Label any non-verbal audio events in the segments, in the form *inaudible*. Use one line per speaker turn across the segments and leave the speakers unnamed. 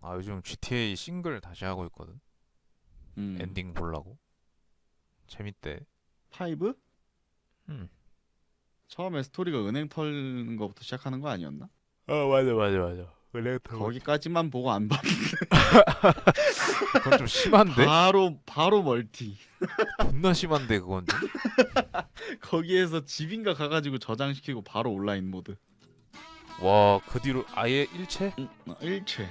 아 요즘 GTA 싱글 다시 하고 있거든.
음.
엔딩 보려고. 재밌대.
파이브?
음.
처음에 스토리가 은행 털는 거부터 시작하는 거 아니었나?
아 맞아 맞아 맞아. 그래
거기까지만 보고 안 봤는데 *laughs*
그건 좀 심한데?
바로 바로 멀티.
존나 심한데 그건 좀. *laughs*
거기에서 집인가 가가지고 저장시키고 바로 온라인 모드.
와 그 뒤로 아예 일체?
응, 어, 일체.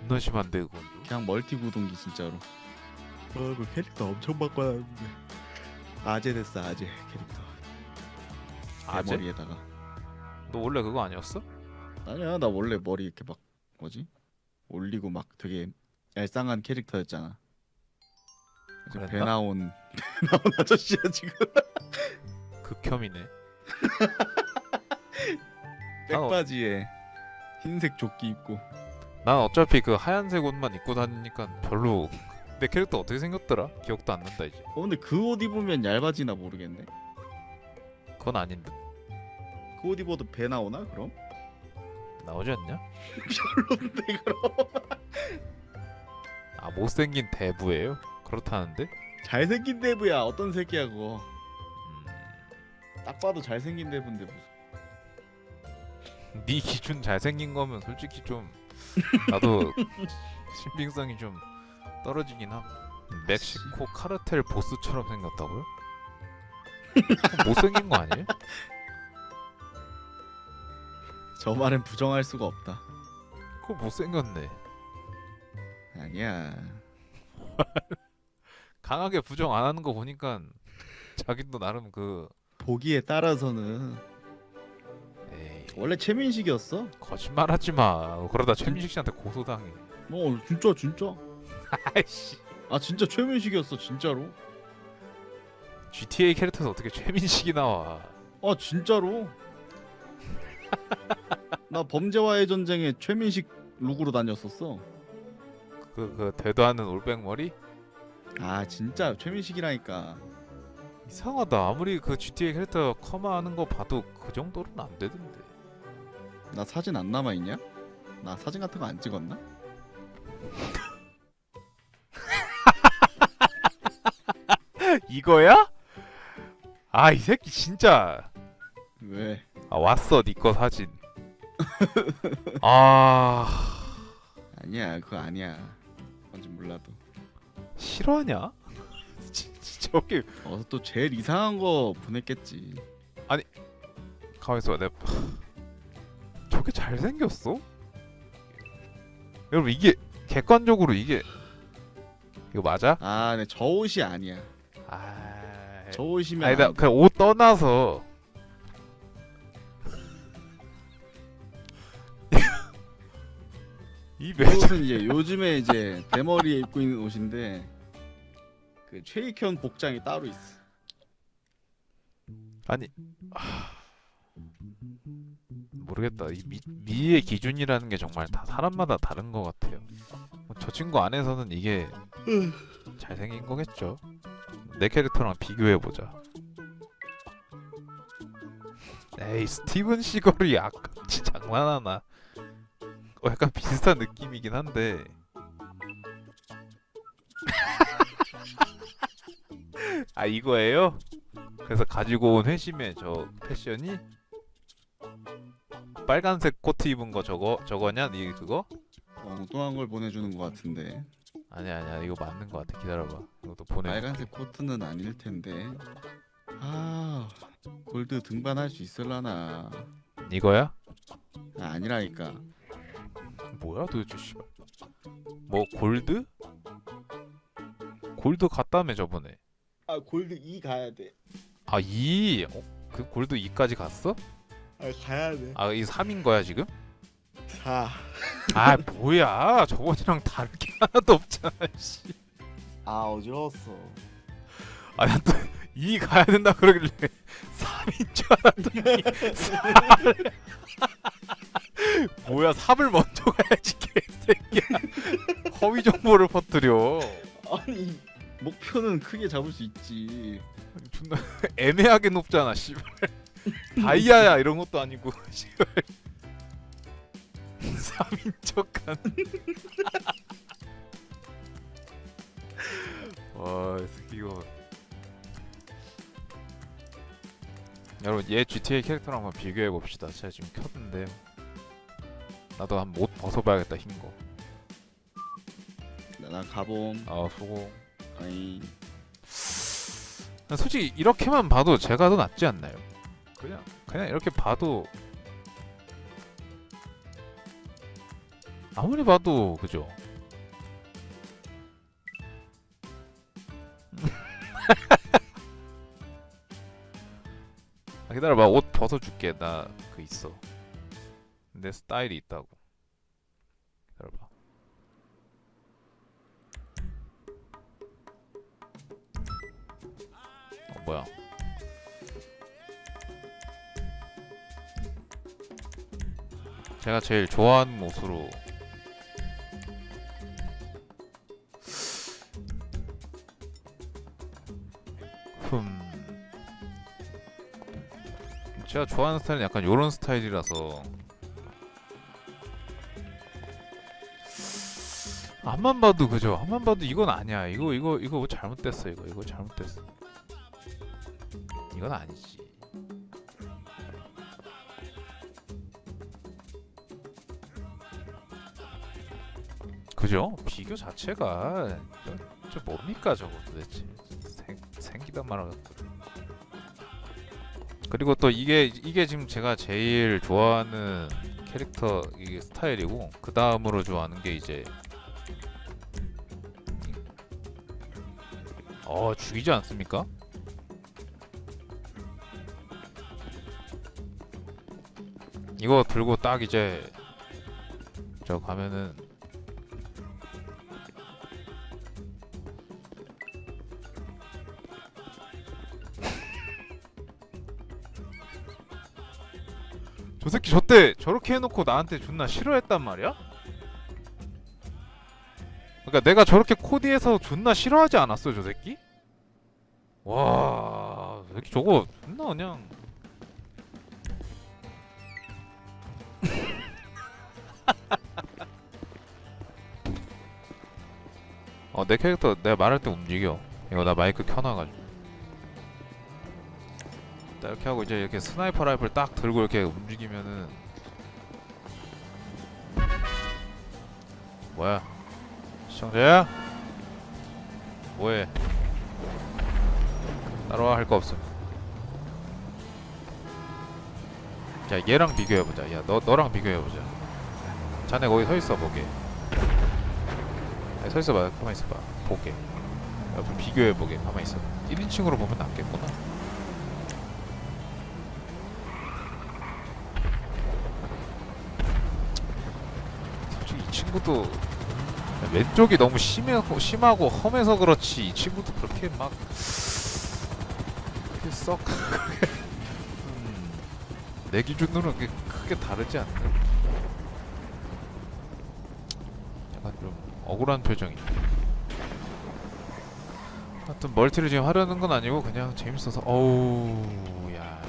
존나 심한데 그건 좀.
그냥 멀티 구동기 진짜로. 어 그 캐릭터 엄청 바꿔놨는데. 아재 됐어 아재 캐릭터.
아재?
대머리에다가.
너 원래 그거 아니었어?
아니야 나 원래 머리 이렇게 막 뭐지 올리고 막 되게 얄쌍한 캐릭터였잖아. 이제 배
그랬나?
나온 *laughs* 배 나온 아저씨야 지금. *laughs*
극혐이네. *laughs*
백바지에 흰색 조끼 입고.
난 어차피 그 하얀색 옷만 입고 다니니까 별로 내 캐릭터 어떻게 생겼더라? 기억도 안 난다 이제.
어 근데 그 옷 입으면 얇아지나 모르겠네.
그건 아닌데
그 옷 입어도 배 나오나 그럼?
나오지 않냐? *laughs*
별론데 그럼.
아 못생긴 대부예요? 그렇다는데?
잘생긴 대부야 어떤 새끼야 그거.
음,
딱 봐도 잘생긴 대부인데 무슨.
네 기준 잘생긴 거면 솔직히 좀 나도 *laughs* 신빙성이 좀 떨어지긴 함. 멕시코 카르텔 보스처럼 생겼다고요? 못생긴 거 아니에요? *laughs*
저 말은 부정할 수가 없다.
그거 못생겼네.
아니야. *laughs*
강하게 부정 안 하는 거 보니까 자기도 나름 그
보기에 따라서는 원래 최민식이었어.
거짓말하지 마. 그러다 최민식 씨한테 고소당해.
어 진짜 진짜. *laughs*
아이씨.
아 진짜 최민식이었어 진짜로.
GTA 캐릭터에서 어떻게 최민식이 나와?
아 진짜로. *laughs* 나 범죄와의 전쟁에 최민식 룩으로 다녔었어.
그그 되도 않는 올백머리?
아 진짜 최민식이라니까.
이상하다. 아무리 그 GTA 캐릭터 커마하는 거 봐도 그 정도로는 안 되던데.
나 사진 안 남아 있냐? 나 사진 같은 거 안 찍었나? *laughs*
이거야? 아 이 새끼 진짜.
왜?
아 왔어 니 거 사진. *laughs* 아
아니야 그거 아니야. 뭔지 몰라도.
싫어하냐? *laughs* 진짜 저게
어서 또 제일 이상한 거 보냈겠지.
가만 있어 봐 내가 저게 잘생겼어? 여러분 이게 객관적으로 이게 이거 맞아?
아, 네, 저 옷이 아니야.
아...
저 옷이면
아니다
안 돼.
그냥 옷 떠나서 *laughs* 이
그
매장
옷은 이제 요즘에 이제 대머리에 입고 있는 옷인데 그 최익현 복장이 따로 있어.
아니 아... 모르겠다. 이 미, 미의 기준이라는 게 정말 다 사람마다 다른 것 같아요. 뭐저 친구 안에서는 이게 잘생긴 거겠죠? 내 캐릭터랑 비교해보자. 에이 스티븐 시걸이 아깝지 장난하나? 어, 약간 비슷한 느낌이긴 한데. *laughs* 아 이거예요? 그래서 가지고 온 회심의 저 패션이 빨간색 코트 입은 거 저거 저거냐? 니 그거?
엉뚱한 걸 보내주는 것 같은데
아니야 아니야 이거 맞는 거 같아 기다려봐 이것도 보내
빨간색 코트는 아닐 텐데. 아 골드 등반할 수 있을라나?
이거야?
아, 아니라니까.
뭐야 도대체 씨발 뭐 골드? 골드 갔다며 저번에
아 골드 2 가야 돼.
아 2! 어? 그 골드 2까지 갔어?
아 가야 돼.
아 이 3인 거야 지금?
4.
아 뭐야 저번이랑 다를 게 *laughs* 하나도 없잖아 씨.
아 어지러웠어.
아니 또2 가야 된다 그러길래 *laughs* 3인 줄 알았더니 4를 *laughs* 뭐야 3을 먼저 가야지 개새끼야 허위 정보를 퍼뜨려
아니 목표는 크게 잡을 수 있지.
존나 애매하게 높잖아 씨발 다이아야 이런 것도 아니고 *laughs* 씨발 참인 척한. *laughs* 와, 이 새끼 이거. 여러분 얘 GTA 캐릭터랑 한번 비교해 봅시다. 제가 지금 켰는데요. 나도 한옷 벗어봐야겠다 흰 거.
나 가봄.
아 수고.
아이
솔직히 이렇게만 봐도 제가 더 낫지 않나요? 그냥 그냥 이렇게 봐도 아무리 봐도 그죠? 아, 기다려봐. 옷 벗어줄게. 나 그 있어. 내 스타일이 있다고. 기다려봐. 어 뭐야 제가 제일 좋아하는 옷으로. 흠. 제가 좋아하는 스타일은 약간 요런 스타일이라서. 앞만 봐도 그죠? 앞만 봐도 이건 아니야. 이거 이거 이거 잘못됐어 이거. 이거 잘못됐어. 이건 아니지 그죠? 비교 자체가 저, 저 뭡니까 저거 도대체? 생, 생기다 말아 그리고 또 이게 이게 지금 제가 제일 좋아하는 캐릭터 이게 스타일이고 그 다음으로 좋아하는 게 이제 어 죽이지 않습니까? 이거 들고 딱 이제 저 가면은 저 새끼 저때 저렇게 해놓고 나한테 존나 싫어했단 말이야? 그러니까 내가 저렇게 코디해서 존나 싫어하지 않았어 저 새끼? 와, 저 새끼 저거 존나 그냥 *laughs* 어내 캐릭터 내가 말할 때 움직여 이거 나 마이크 켜놔가지고 딱 이렇게 하고 이제 이렇게 스나이퍼 라이플 딱 들고 이렇게 움직이면은 뭐야? 시청자야? 뭐해? 따라와 할 거 없음. 자 얘랑 비교해보자. 야 너, 너랑 비교해보자. 자네 거기 서있어 보게. 아니, 서있어봐. 가만히 있어봐. 보게. 야, 좀 비교해보게. 가만히 있어 1인칭으로 보면 낫겠구나 친구도 왼쪽이 너무 심하고 심하고 험해서 그렇지 이 친구도 그렇게 막 그렇게 썩 *laughs* 음, 내 기준으로는 그게 크게 다르지 않네. 약간 좀 억울한 표정이. 하여튼 멀티를 지금 하려는 건 아니고 그냥 재밌어서 어우 야.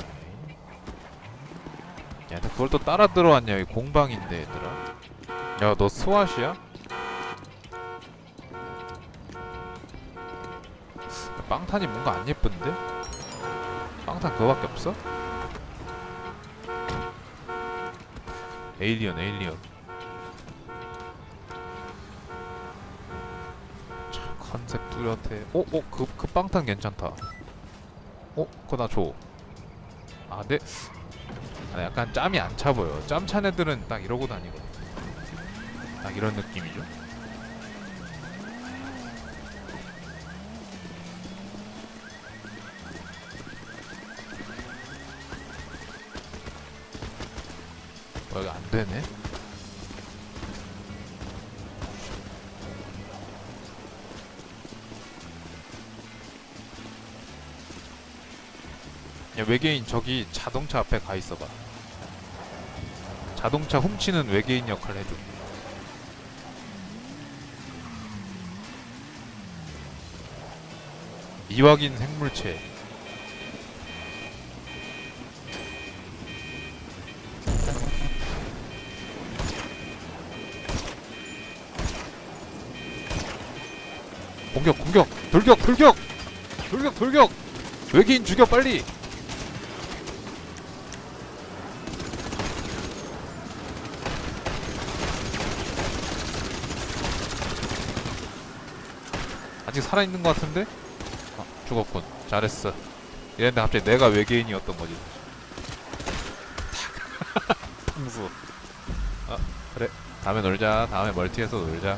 야, 너 그걸 또 따라 들어왔냐? 이 공방인데 얘들아. 야, 너 스왓이야? 빵탄이 뭔가 안 예쁜데? 빵탄 그거밖에 없어? 에일리언 에일리언 참 컨셉 뚜렷해 어? 어? 그, 그 빵탄 괜찮다 어? 그거 나 줘. 아 네? 아, 약간 짬이 안 차 보여 짬 찬 애들은 딱 이러고 다니거든 딱 이런 느낌이죠 어, 이거 안 되네. 야, 외계인 저기 자동차 앞에 가 있어봐. 자동차 훔치는 외계인 역할 해줘. 미확인 생물체. 공격 공격 돌격 돌격 돌격 돌격. 외계인 죽여 빨리. 아직 살아있는 것 같은데? 아, 죽었군. 잘했어. 이랬는데 갑자기 내가 외계인이었던 거지. *laughs* 풍수. 아 그래. 다음에 놀자. 다음에 멀티에서 놀자